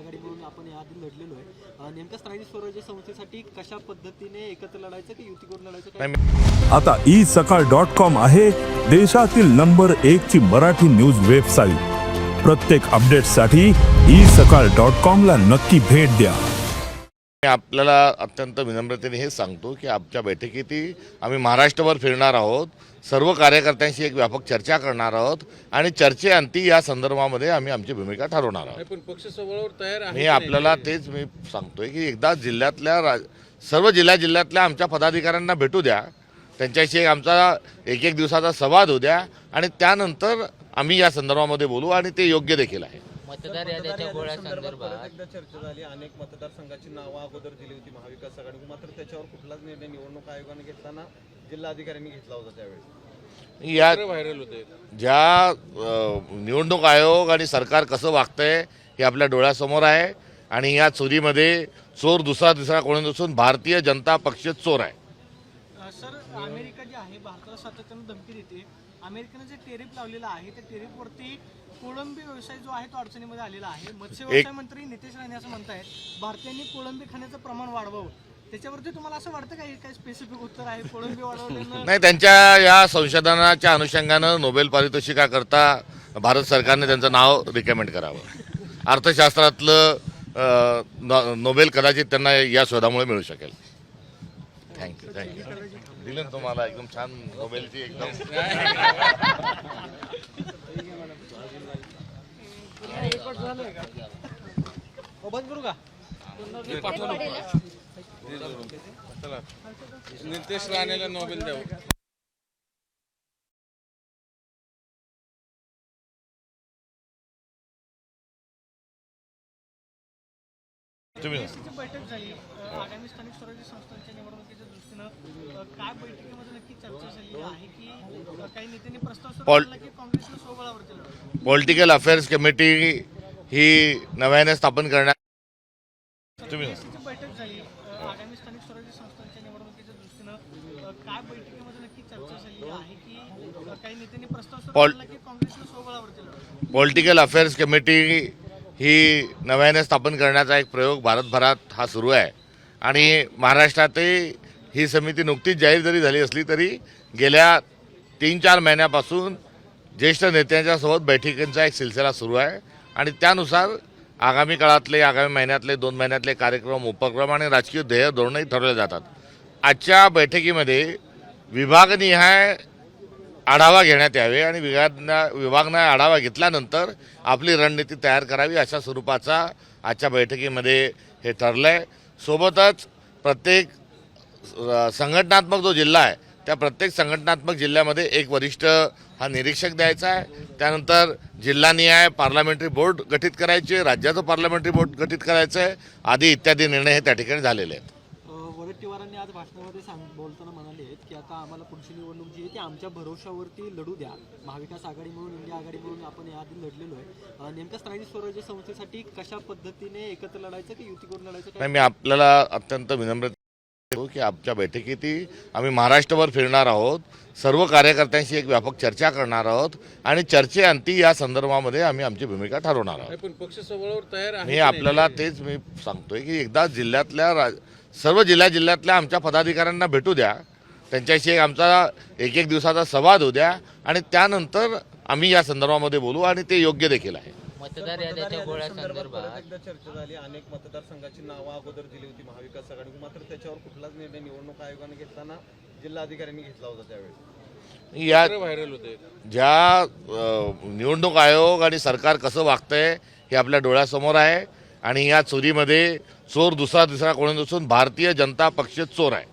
आघाडी म्हणून आपण याआधी लढलेलो आहे. अं, नेमक्या स्थानिक स्वराज्य संस्थेसाठी कशा पद्धतीने एकत्र लढायचं की युती करून लढायचं आता ई सकाळ डॉट कॉम आहे देशातील नंबर एक ची मराठी न्यूज वेबसाईट. प्रत्येक अपडेटसाठी ई सकाळ डॉट कॉम ला नक्की भेट द्या. मी आपल्याला अत्यंत विनम्रतेने हे सांगतो की आमच्या बैठकीतही आम्ही महाराष्ट्रभर फिरणार आहोत सर्व कार्यकर्त्यांशी एक व्यापक चर्चा करणार आहोत आणि चर्चेअंती या संदर्भामध्ये आम्ही आमची भूमिका ठरवणार आहोत. पण पक्ष सोबळावर तयार आहे मी आपल्याला तेच मी सांगतोय की एकदा जिल्ह्यातल्या रा सर्व जिल्ह्या जिल्ह्यातल्या आमच्या पदाधिकाऱ्यांना भेटू द्या त्यांच्याशी एक आमचा एक एक दिवसाचा संवाद होऊ द्या आणि त्यानंतर आम्ही या संदर्भामध्ये बोलू आणि ते योग्य देखील आहे. मतदार याद्याच्या गोळ्या संदर्भात एकदा चर्चा झाली. अनेक मतदारसंघाची नावं अगोदर दिली होती महाविकास आघाडी मात्र त्याच्यावर कुठलाच निर्णय निवडणूक आयोगाने घेताना जिल्हाधिकाऱ्यांनी घेतला होता त्यावेळेस या व्हायरल होते. ज्या निवडणूक आयोग आणि सरकार कसं वागतंय हे आपल्या डोळ्यासमोर आहे. आणि या चोरीमध्ये चोर दुसरा तिसरा कोणी नसून भारतीय जनता पक्ष चोर आहे. अमेरिका जी आहे भारताला सातत्यानं धमकी देते. अमेरिकेनं जे टेरिफ लावलेलं आहे त्या टेरिफवरती कोळंबी व्यवसाय जो आहे तो अडचणीमध्ये आलेला आहे. मत्स्य व्यवसाय मंत्री नितेश राणे असं म्हणतायत भारतीयांनी कोळंबी खाण्याचं प्रमाण वाढवावं. त्याच्यावरती तुम्हाला असं वाटतं का हे काय स्पेसिफिक उत्तर आहे? कोळंबी वाढवल्यानं नाही त्यांच्या या संशोधनाच्या अनुषंगानं नोबेल पारितोषिकाकरता भारत सरकारने त्यांचं नाव रिकमेंड करावं. अर्थशास्त्रातलं नोबेल कदाचित त्यांना या शोधामुळे मिळू शकेल. थँक्यू थँक्यू दिलं ना तुम्हाला एकदम छान नोबेलची एकदम. बंद करू का नितेश राणेला नोबेल द्यावं ची बैठक झाली आगामी स्थानिक स्वराज्य संस्थांच्या अ, काय बैठकीमध्ये नक्की चर्चा झाली आहे की काही नेत्यांनी प्रस्ताव सुरू की पॉलिटिकल अफेअर्स कमिटी ही नव्याने स्थापन करण्यात तुम्ही बैठक झाली आगामी स्थानिक स्वराज्य संस्थांच्या निवडणुकीच्या दृष्टीनं काय बैठकीमध्ये नक्की चर्चा झाली आहे की काही नेत्यांनी प्रस्ताव सुरू पॉल- केला की काँग्रेसनं स्वबळावर केलं? पॉलिटिकल अफेअर्स कमिटी ही नव्याने स्थापन करण्याचा एक प्रयोग भारतभरात हा सुरू आहे. आणि महाराष्ट्रातही ही समिती नुकतीच जाहीर जरी झाली असली तरी गेल्या तीन चार महिन्यापासून ज्येष्ठ नेत्यांच्यासोबत बैठकींचा एक सिलसिला सुरू आहे. आणि त्यानुसार आगामी काळातले आगामी महिन्यातले दोन महिन्यातले कार्यक्रम उपक्रम आणि राजकीय ध्येय धोरणही ठरवले जातात. आजच्या बैठकीमध्ये विभागनिहाय आढावा घेण्यात यावे आणि विभागना विभागनं आढावा घेतल्यानंतर आपली रणनीती तयार करावी अशा स्वरूपाचा आजच्या बैठकीमध्ये हे ठरलं आहे सोबतच प्रत्येक संघटनात्मक जो जिल्हा आहे त्या प्रत्येक संघटनात्मक जिल्ह्यामध्ये एक वरिष्ठ हा निरीक्षक द्यायचा आहे. त्यानंतर जिल्हानिहाय पार्लमेंटरी बोर्ड गठीत करायचे राज्याचं पार्लमेंटरी बोर्ड गठीत करायचं आहे आदी इत्यादी निर्णय हे त्या ठिकाणी झालेले आहेत. वडेट्टीवारांनी आज भाषणामध्ये सांग बोलताना म्हणाले आहेत की आता आम्हाला पुढची निवडणूक जी आहे ती आमच्या भरोशावरती लढू द्या. महाविकास आघाडी म्हणून इंडिया आघाडी म्हणून आपण याआधी लढलेलो आहे. अ, नेमक्या स्थानिक स्वराज्य संस्थेसाठी कशा पद्धतीने एकत्र लढायचं की युती करून लढायचं मी आपल्याला अत्यंत विनम्र की आमच्या बैठकीतही आम्ही महाराष्ट्रभर फिरणार आहोत. सर्व कार्यकर्त्यांशी एक व्यापक चर्चा करणार आहोत आणि चर्चेअंती या संदर्भामध्ये आम्ही आमची भूमिका ठरवणार आहोत. नाही, पण पक्ष सोबळावर तयार आहे मी आपल्याला तेच मी सांगतोय की एकदा जिल्ह्यातल्या रा सर्व जिल्ह्या जिल्ह्यातल्या आमच्या पदाधिकाऱ्यांना भेटू द्या. त्यांच्याशी एक आमचा एक एक दिवसाचा संवाद होऊ द्या आणि त्यानंतर आम्ही या संदर्भामध्ये बोलू आणि ते योग्य देखील आहे. मतदार याद्याच्या गोळ्या संदर्भात एकदा चर्चा झाली. अनेक मतदारसंघाची नावं अगोदर दिली होती महाविकास आघाडी मात्र त्याच्यावर कुठलाच निर्णय निवडणूक आयोगाने घेताना जिल्हाधिकाऱ्यांनी घेतला होता त्यावेळेस या व्हायरल होते. ज्या निवडणूक आयोग आणि सरकार कसं वागतंय हे आपल्या डोळ्यासमोर आहे. आणि या चोरीमध्ये चोर दुसरा तिसरा कोणी नसून भारतीय जनता पक्ष चोर आहे.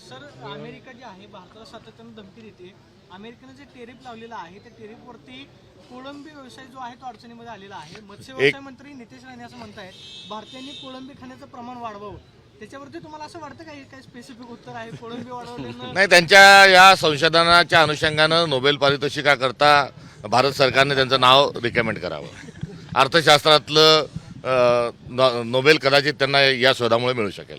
सर अमेरिका जी आहे भारताला सातत्यानं धमकी देते. अमेरिकेनं जे टेरिफ लावलेलं आहे त्या टेरिफवरती कोळंबी व्यवसाय जो आहे तो अडचणीमध्ये आलेला आहे. मत्स्य व्यवसाय मंत्री नितेश राणे असं म्हणतायत भारतीयांनी कोळंबी खाण्याचं प्रमाण वाढवावं. त्याच्यावरती तुम्हाला असं वाटतं का हे काय स्पेसिफिक उत्तर आहे? कोळंबी नाही त्यांच्या या संशोधनाच्या अनुषंगानं नोबेल पारितोषिकाकरता भारत सरकारने त्यांचं नाव रिकमेंड करावं. अर्थशास्त्रातलं नोबेल कदाचित त्यांना या शोधामुळे मिळू शकेल.